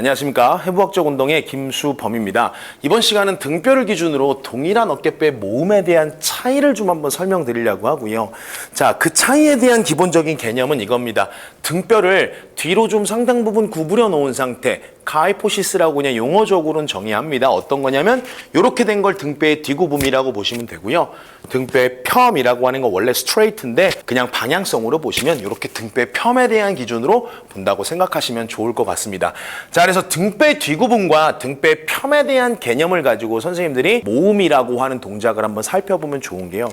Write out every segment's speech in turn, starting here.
안녕하십니까 해부학적 운동의 김수범입니다. 이번 시간은 등뼈를 기준으로 동일한 어깨뼈의 모음에 대한 차이를 좀 한번 설명드리려고 하고요. 자, 그 차이에 대한 기본적인 개념은 이겁니다. 등뼈를 뒤로 좀 상당 부분 구부려 놓은 상태, 가이포시스라고 그냥 용어적으로는 정의합니다. 어떤 거냐면 이렇게 된 걸 등뼈의 뒤구붐이라고 보시면 되고요. 등뼈의 펴이라고 하는 거 원래 스트레이트인데 그냥 방향성으로 보시면 이렇게 등뼈의 펴에 대한 기준으로 본다고 생각하시면 좋을 것 같습니다. 자, 그래서 등뼈의 뒤구붐과 등뼈의 펴에 대한 개념을 가지고 선생님들이 모음이라고 하는 동작을 한번 살펴보면 좋은 게요.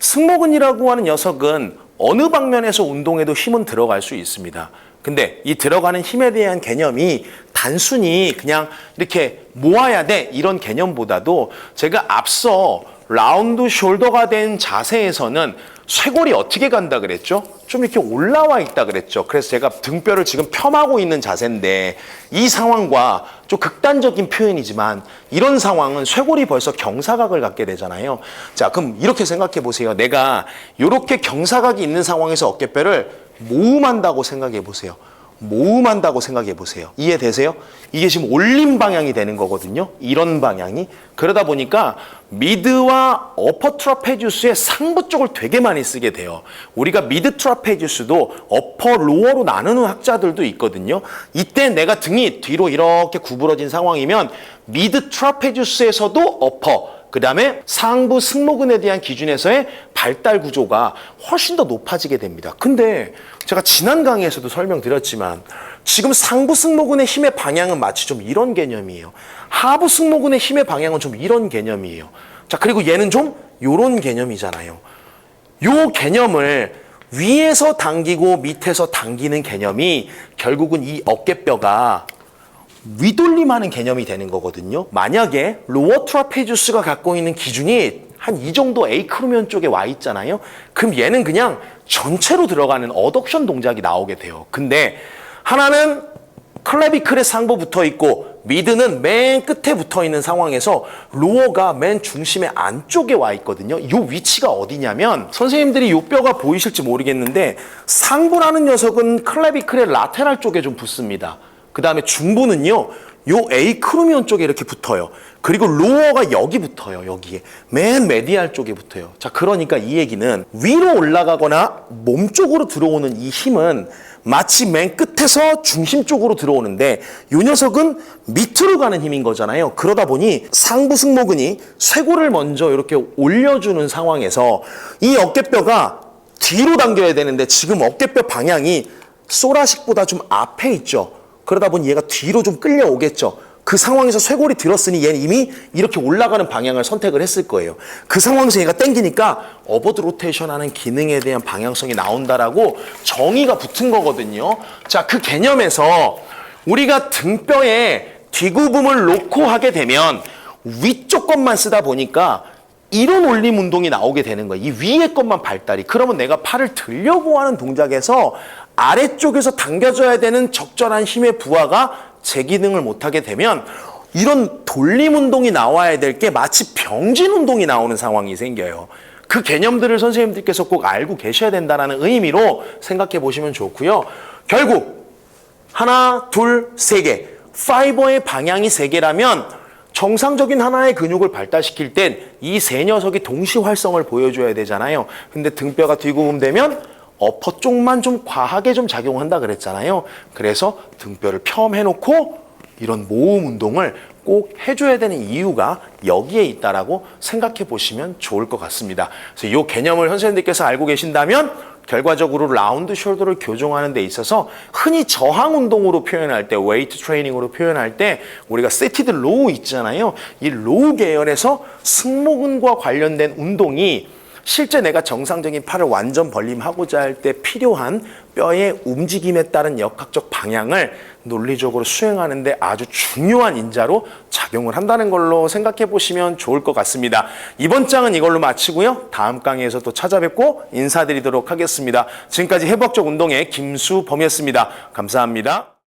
승모근이라고 하는 녀석은 어느 방면에서 운동해도 힘은 들어갈 수 있습니다. 근데 이 들어가는 힘에 대한 개념이 단순히 그냥 이렇게 모아야 돼 이런 개념보다도 제가 앞서 라운드 숄더가 된 자세에서는 쇄골이 어떻게 간다 그랬죠? 좀 이렇게 올라와 있다 그랬죠. 그래서 제가 등뼈를 지금 펴하고 있는 자세인데 이 상황과 좀 극단적인 표현이지만 이런 상황은 쇄골이 벌써 경사각을 갖게 되잖아요. 자, 그럼 이렇게 생각해 보세요. 내가 이렇게 경사각이 있는 상황에서 어깨뼈를 모음한다고 생각해 보세요. 모음한다고 생각해 보세요. 이해되세요? 이게 지금 올림 방향이 되는 거거든요. 이런 방향이. 그러다 보니까 미드와 어퍼 트라페지우스의 상부 쪽을 되게 많이 쓰게 돼요. 우리가 미드 트라페지우스도 어퍼 로어로 나누는 학자들도 있거든요. 이때 내가 등이 뒤로 이렇게 구부러진 상황이면 미드 트라페지우스에서도 어퍼 그 다음에 상부 승모근에 대한 기준에서의 발달 구조가 훨씬 더 높아지게 됩니다. 근데 제가 지난 강의에서도 설명드렸지만 지금 상부 승모근의 힘의 방향은 마치 좀 이런 개념이에요. 하부 승모근의 힘의 방향은 좀 이런 개념이에요. 자, 그리고 얘는 좀 이런 개념이잖아요. 요 개념을 위에서 당기고 밑에서 당기는 개념이 결국은 이 어깨뼈가 위돌림하는 개념이 되는 거거든요. 만약에 로어 트라페지우스가 갖고 있는 기준이 한 이 정도 에이크로면 쪽에 와 있잖아요. 그럼 얘는 그냥 전체로 들어가는 어덕션 동작이 나오게 돼요. 근데 하나는 클래비클의 상부 붙어 있고 미드는 맨 끝에 붙어 있는 상황에서 로어가 맨 중심의 안쪽에 와 있거든요. 이 위치가 어디냐면 선생님들이 이 뼈가 보이실지 모르겠는데 상부라는 녀석은 클래비클의 라테랄 쪽에 좀 붙습니다. 그 다음에 중부는요, 요 에이크로미온 쪽에 이렇게 붙어요. 그리고 로어가 여기 붙어요, 여기에. 맨 메디알 쪽에 붙어요. 자, 그러니까 이 얘기는 위로 올라가거나 몸 쪽으로 들어오는 이 힘은 마치 맨 끝에서 중심 쪽으로 들어오는데 요 녀석은 밑으로 가는 힘인 거잖아요. 그러다 보니 상부 승모근이 쇄골을 먼저 이렇게 올려주는 상황에서 이 어깨뼈가 뒤로 당겨야 되는데 지금 어깨뼈 방향이 소라식보다 좀 앞에 있죠. 그러다 보니 얘가 뒤로 좀 끌려오겠죠. 그 상황에서 쇄골이 들었으니 얘는 이미 이렇게 올라가는 방향을 선택을 했을 거예요. 그 상황에서 얘가 땡기니까 어버드 로테이션 하는 기능에 대한 방향성이 나온다라고 정의가 붙은 거거든요. 자, 그 개념에서 우리가 등뼈에 뒤구붐을 놓고 하게 되면 위쪽 것만 쓰다 보니까 이런 올림 운동이 나오게 되는 거예요. 이 위에 것만 발달이. 그러면 내가 팔을 들려고 하는 동작에서 아래쪽에서 당겨져야 되는 적절한 힘의 부하가 제 기능을 못하게 되면 이런 돌림 운동이 나와야 될 게 마치 병진 운동이 나오는 상황이 생겨요. 그 개념들을 선생님들께서 꼭 알고 계셔야 된다는 의미로 생각해 보시면 좋고요. 결국 하나, 둘, 세 개. 파이버의 방향이 세 개라면 정상적인 하나의 근육을 발달시킬 땐 이 세 녀석이 동시 활성을 보여줘야 되잖아요. 근데 등뼈가 뒤구름되면 어퍼 쪽만 좀 과하게 좀 작용한다 그랬잖아요. 그래서 등뼈를 펴해놓고 이런 모음 운동을 꼭 해줘야 되는 이유가 여기에 있다라고 생각해 보시면 좋을 것 같습니다. 그래서 이 개념을 선생님들께서 알고 계신다면 결과적으로 라운드 숄더를 교정하는 데 있어서 흔히 저항 운동으로 표현할 때, 웨이트 트레이닝으로 표현할 때 우리가 세티드 로우 있잖아요. 이 로우 계열에서 승모근과 관련된 운동이 실제 내가 정상적인 팔을 완전 벌림하고자 할 때 필요한 뼈의 움직임에 따른 역학적 방향을 논리적으로 수행하는데 아주 중요한 인자로 작용을 한다는 걸로 생각해 보시면 좋을 것 같습니다. 이번 장은 이걸로 마치고요. 다음 강의에서 또 찾아뵙고 인사드리도록 하겠습니다. 지금까지 해부학적 운동의 김수범이었습니다. 감사합니다.